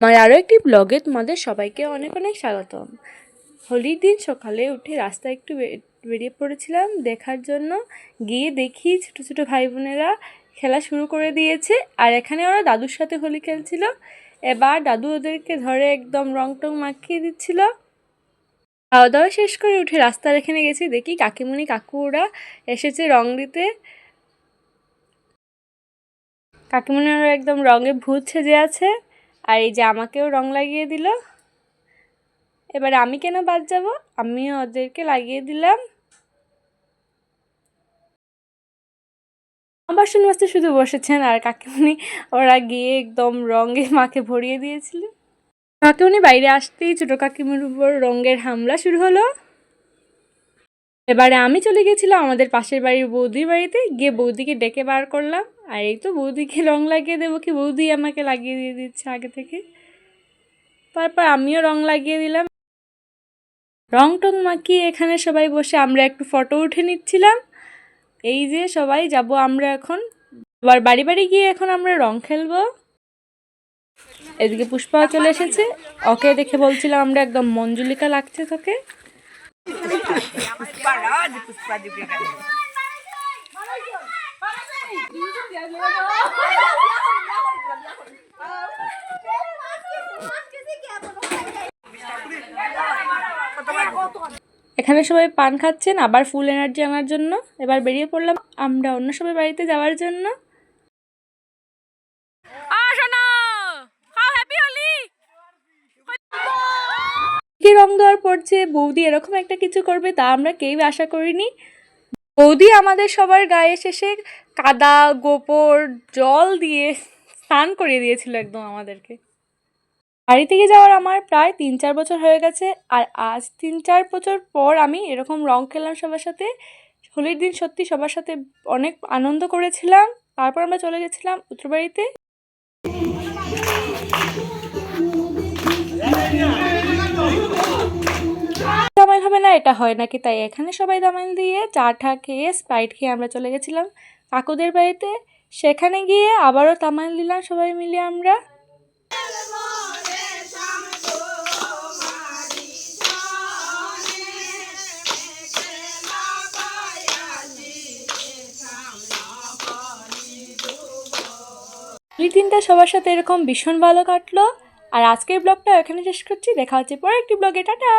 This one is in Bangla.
আমার আরও একটি ব্লগে তোমাদের সবাইকে অনেক অনেক স্বাগতম। হোলির দিন সকালে উঠে রাস্তায় একটু বেরিয়ে পড়েছিলাম, দেখার জন্য। গিয়ে দেখি ছোটো ছোটো ভাই বোনেরা খেলা শুরু করে দিয়েছে, আর এখানে ওরা দাদুর সাথে হোলি খেলছিল। এবার দাদু ওদেরকে ধরে একদম রং টং মাখিয়ে দিচ্ছিল। খাওয়া দাওয়া শেষ করে উঠে রাস্তার এখানে গেছি, দেখি কাকিমণি কাকু ওরা এসেছে রং দিতে। কাকিমণিরা একদম রঙে ভূত সেজে আছে। আর এই যে আমাকেও রং লাগিয়ে দিল। এবার আমি কেন বাদ যাব? আমিও ওদেরকে লাগিয়ে দিলাম। আমার মাজতে শুধু বসেছেন আর কাকিমণি ওরা গিয়ে একদম রঙে মাকে ভরিয়ে দিয়েছিল কাকিমণি বাইরে আসতেই ছোটো কাকিমণির উপর রঙের হামলা শুরু হলো। এবারে আমি চলে গেছিলাম আমাদের পাশের বাড়ির বৌদির বাড়িতে। গিয়ে বৌদিকে ডেকে বার করলাম। আর এই তো বৌদিকে রং লাগিয়ে দেবো কি? বৌদি আমাকে লাগিয়ে দিয়ে দিচ্ছে আগে থেকে। তারপর আমিও রং লাগিয়ে দিলাম। রং টং মাখিয়ে এখানে সবাই বসে আমরা একটু ফটো উঠে নিচ্ছিলাম। এই যে সবাই যাব আমরা এখন। আবার বাড়ি বাড়ি গিয়ে এখন আমরা রং খেলব। এদিকে পুষ্পা চলে এসেছে। ওকে দেখে বলছিলাম আমরা একদম মঞ্জুলিকা লাগছে তোকে। এখানে সবাই পান খাচ্ছেন, আবার ফুল এনার্জি আনার জন্য। এবার বেরিয়ে পড়লাম আমরা অন্য সবাই বাড়িতে যাওয়ার জন্য। রং দেওয়ার পর যে বৌদি এরকম একটা কিছু করবে তা আমরা কেউই আশা করিনি। বৌদি আমাদের সবার গায়ে শেষে কাদা, গোবর, জল দিয়ে স্নান করিয়ে দিয়েছিল একদম আমাদেরকে। বাড়ি থেকে যাওয়ার আমার প্রায় তিন চার বছর হয়ে গেছে আর আজ তিন চার বছর পর আমি এরকম রং খেললাম সবার সাথে। হোলির দিন সত্যি সবার সাথে অনেক আনন্দ করেছিলাম। তারপর আমরা চলে গেছিলাম উত্তরবাড়িতে। এটা হয় নাকি? তাই এখানে সবাই দামাইল দিয়ে চা ঠা খেয়ে স্প্রাইট খেয়ে আমরা চলে গেছিলাম কাকুদের বাড়িতে। সেখানে গিয়ে আবারও তামাইল দিলাম সবাই মিলে আমরা। দুই তিনটা সবার সাথে এরকম ভীষণ ভালো কাটলো। আর আজকের ব্লগটা এখানে শেষ করছি। দেখা হচ্ছে পরে একটি ব্লগে। টাটা!